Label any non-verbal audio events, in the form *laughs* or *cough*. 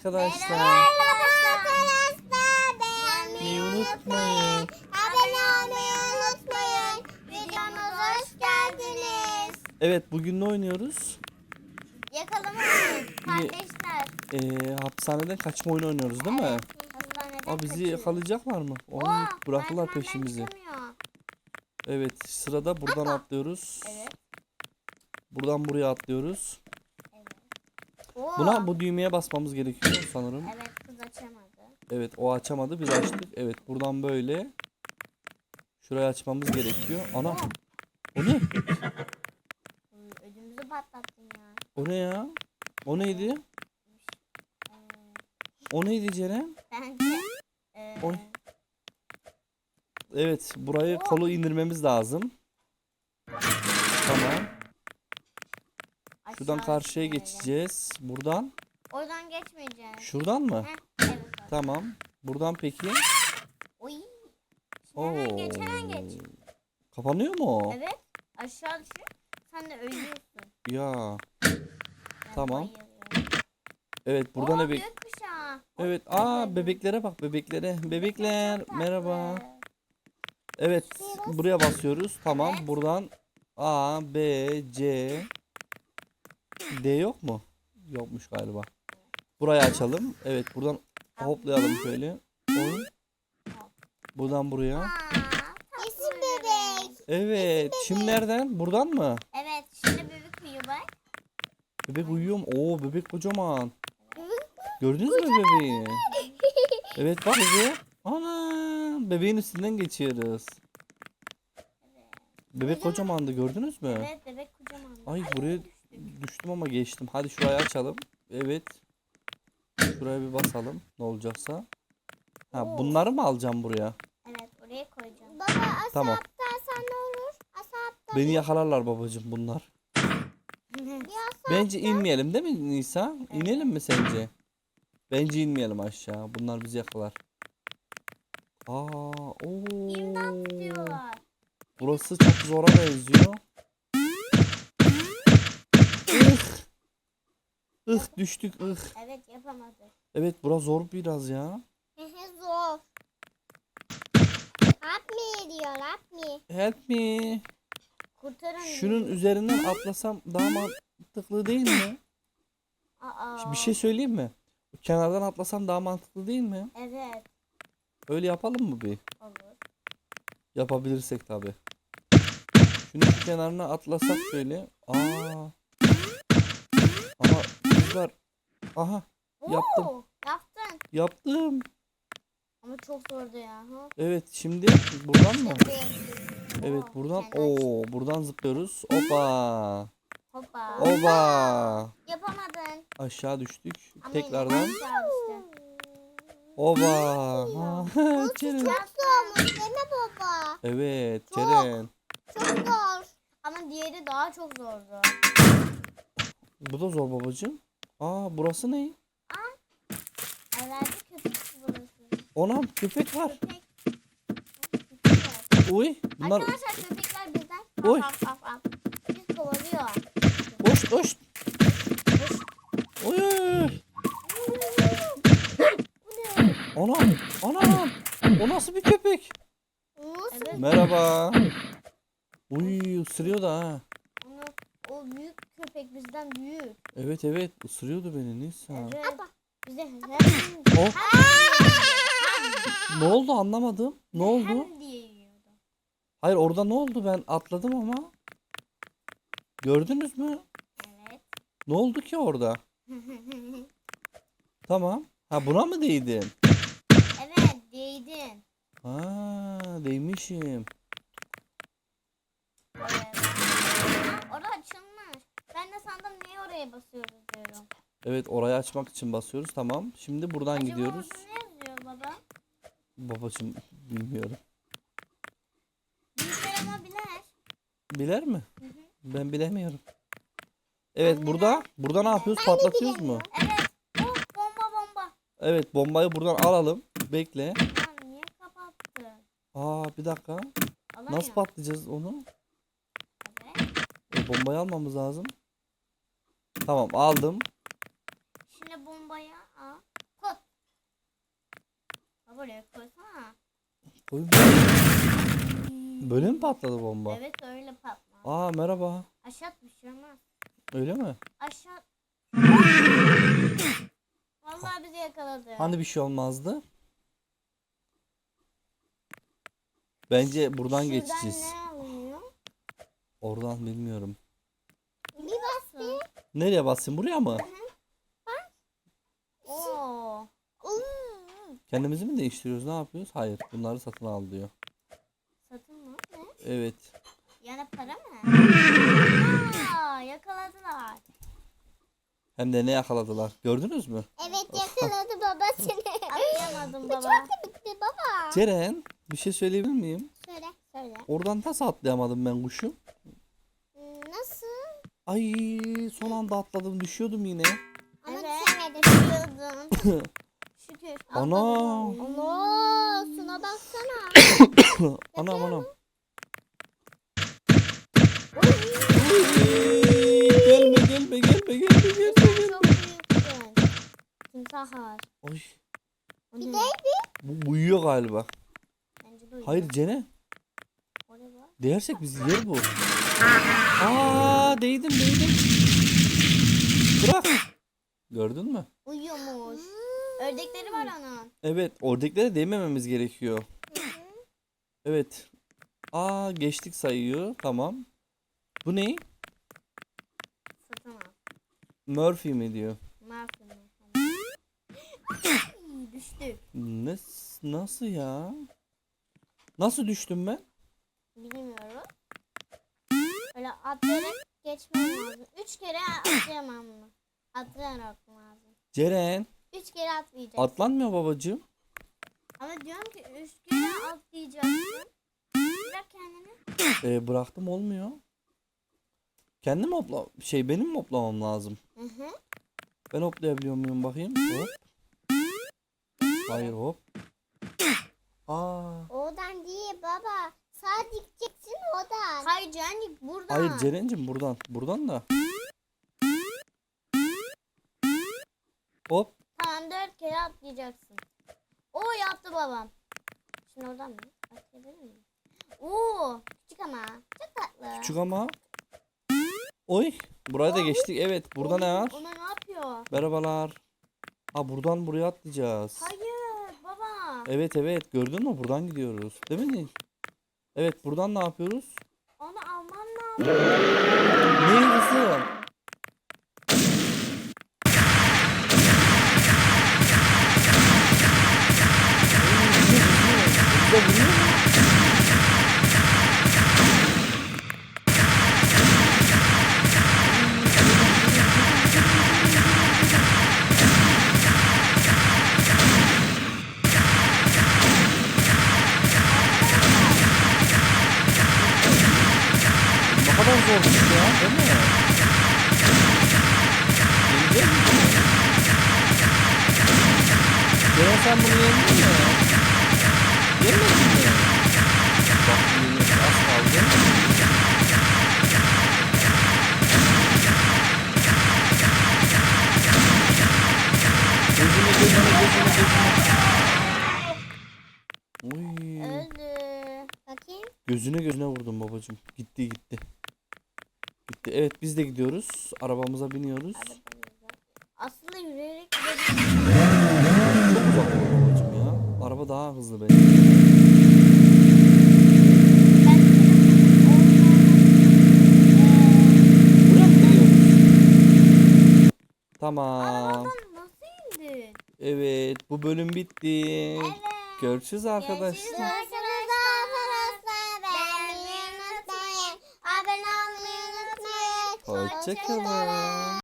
arkadaşlar. Arkadaşlar beğenmeyi unutmayın. Abone olmayı unutmayın. Videomuza hoş geldiniz. Evet bugün ne oynuyoruz? Yakalama. Kardeşler. Ee, hapishaneden kaçma oyunu oynuyoruz değil mi? Evet. Hastaneden Aa, bizi kaçıyor. yakalayacaklar mı? Oy, Oo, bıraktılar peşimizi. Evet sırada buradan atlıyoruz. Evet. Buradan buraya atlıyoruz. Oo. Buna bu düğmeye basmamız gerekiyor sanırım. Evet kız açamadı. Evet o açamadı biz açtık. Evet buradan böyle. Şurayı açmamız gerekiyor. Ana. O ne? Ödümüzü patlattın ya. O ne ya? O neydi? Ee, O neydi Ceren? bence. Ee, Oy. Evet burayı kolu indirmemiz lazım. Tamam. Şuradan aşağı karşıya geçeceğiz. Buradan. Oradan geçmeyeceğiz. Şuradan mı? Heh, evet. Tamam. Buradan peki. Oy. Oo. Hemen geç hemen geç. Kapanıyor mu o? Evet. Aşağı düşün. Sen de ölüyorsun. Ya. Tamam. bayılıyorum. Evet buradan Oo, ebe gökkuşağı. Evet. Aa bebeklere bak bebeklere. Bebekler merhaba. Evet buraya basıyoruz. Tamam buradan A, B, C D yok mu? Yokmuş galiba. Burayı açalım. Evet buradan hoplayalım şöyle. Oy. Buradan buraya. Tatlı bebek. Evet. Şimdi nereden? Buradan mı? Evet şimdi bebek uyuyor bak. Bebek uyuyor mu? Oo bebek kocaman. Gördünüz mü bebeği? *laughs* Evet bak bebeğe. Ana bebeğin üstünden geçiyoruz. Bebek kocamandı gördünüz mü? Evet bebek kocaman. Ay buraya düştüm ama geçtim. Hadi şurayı açalım. Evet. Şuraya bir basalım. Ne olacaksa. Ha Oo. bunları mı alacağım buraya? Evet oraya koyacağım. Baba asa Tamam. atlarsan ne olur? Asa atla. Beni yakalarlar babacığım bunlar. *laughs* Bence inmeyelim değil mi Nisa? İnelim mi sence? Bence inmeyelim aşağı. Bunlar bizi yakalar. Aa, oo. İmdat diyorlar. Burası çok zora benziyor. Ih. Ih düştük ih. Evet yapamadı. Evet burası zor biraz ya. Zor. Atmi diyor atmi. Help me. Kurtarın. Şunun üzerinden atlasam daha mantıklı değil mi? Aa. Bir şey söyleyeyim mi? Kenardan atlasam daha mantıklı değil mi? Evet Öyle yapalım mı bir? olur. Yapabilirsek tabi. Şunun şu kenarına atlasak şöyle. Aa. Kızlar. Aha Yaptım. Oo, Yaptın. yaptım. Ama çok zordu ya. Ha? Evet şimdi buradan mı? Evet buradan. Oo buradan zıplıyoruz. Hoppa. Hoppa. Oba. Yapamadın. Aşağı düştük. Ama Tekrardan. Oba. Ceren. Çok *laughs* zormuş değil mi baba? Evet Çok. Ceren. Çok zor. Ama diğeri daha çok zordu. Bu da zor babacığım. Aa burası ne? Herhalde köpek burası. Onam köpek var. Köpek. Köpek var. Uy bunlar Arkadaşlar köpekler bizden. Oy. Af, af, af. Biz kovalıyor. Koş koş. Oy. oy, oy. Anam. Anam. O nasıl bir köpek? Nasıl? Evet. Merhaba. Uy ısırıyor da ha. O büyük köpek bizden büyük. Evet evet ısırıyordu beni Nisa. Evet. Bize hem, Oh. Ne oldu anlamadım. Ne oldu? hem diye yiyordu. Hayır orada ne oldu ben atladım ama. Gördünüz mü? Evet. Ne oldu ki orada? *laughs* Tamam. Ha buna mı değdin? evet değdin. Ha değmişim. Evet. Sandım niye oraya basıyoruz diyorum. Evet orayı açmak için basıyoruz. Tamam. Şimdi buradan Acaba gidiyoruz. orada ne yazıyor baba? Babacım bilmiyorum. Büyükler ama biler. Biler mi? Hı hı. Ben bilemiyorum. Evet burada burada ne yapıyoruz? Patlatıyoruz mu? Evet. Oh bomba bomba. Evet bombayı buradan alalım. Bekle. Lan niye kapattın? Aa bir dakika. Alamıyorum. Nasıl patlayacağız onu? Evet. E, bombayı almamız lazım. Tamam aldım. Şimdi bombaya al. Baba oraya koysana. Oy, Böyle mi patladı bomba? Evet öyle patlar. Aa merhaba. Aşağı at bir şey olmaz. Öyle mi? Aşağı. Vallahi bizi yakaladı. Hani bir şey olmazdı? Bence buradan Şuradan geçeceğiz. ne alınıyor? Oradan bilmiyorum. Bir bas bir. Nereye basayım? Buraya mı? Oo. Kendimizi mi değiştiriyoruz? Ne yapıyoruz? Hayır. Bunları satın al diyor. Satın mı? Ne? Evet. Yani para mı? *laughs* Aa, yakaladılar. Hem de ne yakaladılar. Gördünüz mü? Evet *laughs* yakaladı baba seni. Atlayamadım Bu baba. çok komikti baba. Ceren bir şey söyleyebilir miyim? Söyle. Söyle. Oradan nasıl atlayamadım ben kuşu? Ay son anda atladım düşüyordum yine. Ama Evet. düşemedin. Düşüyordun. *laughs* Şükür. Ana. Ana şuna baksana. *coughs* anam anam. Gelme gelme gelme gelme gelme gelme. Ay, O Bir de bir. bu uyuyor galiba. Bence de uyuyor. Hayır Cene. Değersek bizi yer bu. Aa değdim değdim. Bırak. Gördün mü? Uyuyormuş. Ördekleri var onun. Evet oradakileri değmememiz gerekiyor. Evet. Aa geçtik sayıyor. Tamam. Bu ne? Satın al. Murphy mi diyor? Marfin mi? *laughs* Düştük. Ne, nasıl ya? Nasıl düştüm ben? Bilmiyorum. Öyle atlayarak geçmem lazım. Üç kere atlayamam bunu. Atlayarak lazım. Ceren Üç kere atlayacağız. atlanmıyor babacığım. Ama diyorum ki üç kere atlayacaksın. Bırak kendini. Ee, bıraktım olmuyor. Kendim hopla şey benim mi hoplamam lazım? Hı hı. Ben hoplayabiliyor muyum bakayım? Hop. Hayır hop. Aa. Oradan değil baba. Sağa dikeceksin oradan. Hayır Canik buradan. Hayır Ceren'cim buradan. Buradan da. Hop. Tamam dört kere atlayacaksın. O yaptı babam. Şimdi oradan mı? Atlayabilir miyim? Oo, küçük ama. Çok tatlı. Küçük ama. Oy. Buraya da geçtik. Evet. Burada ne var? Ona ne yapıyor? Merhabalar. Ha buradan buraya atlayacağız. Hayır baba. Evet evet. Gördün mü? Buradan gidiyoruz. Değil mi? Evet. Buradan ne yapıyoruz? Onu almam lazım. Ne kızım? Bize mi? Yenecek misin? Ceren sen bunu yendin mi? Yenmedin mi? Bak yenilmesi az kaldı. Gözüne gözüne gözüne gözüne. Oy. Öldü. Bakayım. Gözüne gözüne vurdum babacım. Gitti gitti. Gitti. Evet biz de gidiyoruz. Arabamıza biniyoruz. Aslında yürüyerek gidebiliriz. Çok uzak babacım ya. Araba daha hızlı bence. Ben Buraya mı gidiyoruz? Tamam. Evet bu bölüm bitti. Evet. Görüşürüz arkadaşlar. Görüşürüz. Arkadaşlar Hoşçakalın.